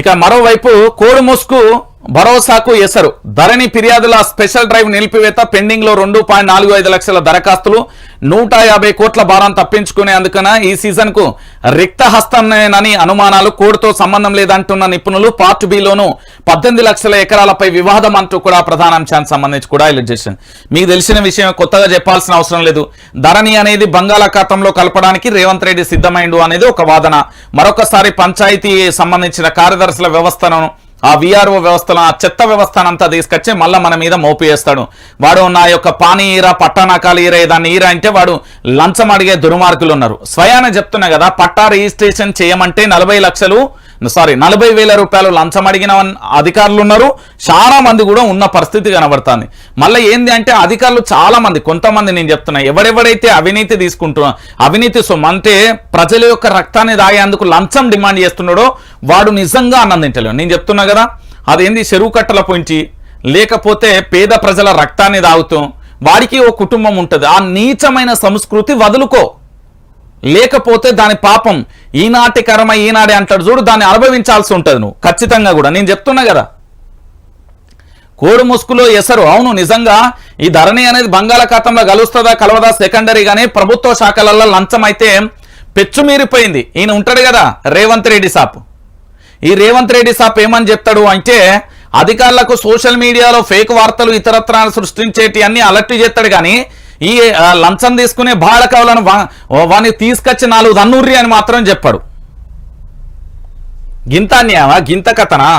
ఇక మరోవైపు కోడుమూసుకు భరోసాకు ఎసరు. ధరణి ఫిర్యాదుల స్పెషల్ డ్రైవ్ నిలిపివేత పెండింగ్లో రెండు పాయింట్ నాలుగు ఐదు లక్షల దరఖాస్తులు. నూట యాభై కోట్ల భారం తప్పించుకునే అందుకన ఈ సీజన్ రిక్తహస్తమేనని అనుమానాలు కోడ్తో సంబంధం లేదంటున్న నిపుణులు పార్ట్ బిలోను పద్దెనిమిది లక్షల ఎకరాలపై వివాదం అంటూ కూడా ప్రధాన అంశానికి సంబంధించి కూడా హైలైట్ చేసింది మీకు తెలిసిన విషయం కొత్తగా చెప్పాల్సిన అవసరం లేదు. ధరణి అనేది బంగాళాఖాతంలో కలపడానికి రేవంత్ రెడ్డి సిద్ధమైండు అనేది ఒక వాదన. మరొకసారి పంచాయతీ సంబంధించిన కార్యదర్శుల వ్యవస్థను ఆ విఆర్ఓ వ్యవస్థను ఆ చెత్త వ్యవస్థనంతా తీసుకొచ్చి మళ్ళీ మన మీద మోపివేస్తాడు. వాడు నా యొక్క పానీ ఈరా పట్టానాకాలు ఈరా దాన్ని ఈరా అంటే వాడు లంచం అడిగే దుర్మార్గులు ఉన్నారు స్వయాన చెప్తున్నా కదా పట్టా రిజిస్ట్రేషన్ చేయమంటే నలభై లక్షలు సారీ నలభై వేల రూపాయలు లంచం అడిగిన అధికారులు ఉన్నారు చాలా మంది కూడా ఉన్న పరిస్థితి కనబడుతుంది. మళ్ళీ ఏంది అంటే అధికారులు చాలా మంది కొంతమంది నేను చెప్తున్నా ఎవడెవడైతే అవినీతి తీసుకుంటున్నా అవినీతి సొమ్ము అంటే ప్రజల యొక్క రక్తాన్ని దాగేందుకు లంచం డిమాండ్ చేస్తున్నాడో వాడు నిజంగా అన్నందించలేడు నేను చెప్తున్నా కదా అదేంది చెరువు కట్టల పొంచి లేకపోతే పేద ప్రజల రక్తాన్ని తాగుతూ వాడికి ఓ కుటుంబం ఉంటుంది ఆ నీచమైన సంస్కృతి వదులుకో. లేకపోతే దాని పాపం ఈనాటి కర్మ ఈనాడే అంటాడు చూడు దాన్ని అనుభవించాల్సి ఉంటుంది నువ్వు. ఖచ్చితంగా కూడా నేను చెప్తున్నా కదా. కోడు ముసుగులో ఎసరు అవును నిజంగా ఈ ధరణి అనేది బంగాళాఖాతంలో కలుస్తుందా కలవదా సెకండరీ కానీ ప్రభుత్వ శాఖలలో లంచం అయితే పెచ్చుమీరిపోయింది. ఈయన ఉంటాడు కదా రేవంత్ రెడ్డి సాపు ఈ రేవంత్ రెడ్డి సాప్ ఏమని చెప్తాడు అంటే అధికారులకు సోషల్ మీడియాలో ఫేక్ వార్తలు ఇతరత్రాలు సృష్టించేటి అన్ని అలర్ట్ చేస్తాడు కానీ ఈ లంచం తీసుకునే బాళకవులను వాని తీసుకొచ్చి నాలుగు దన్నూర్రి అని మాత్రం చెప్పాడు. గింత అన్యాయమా? గింత కథనా?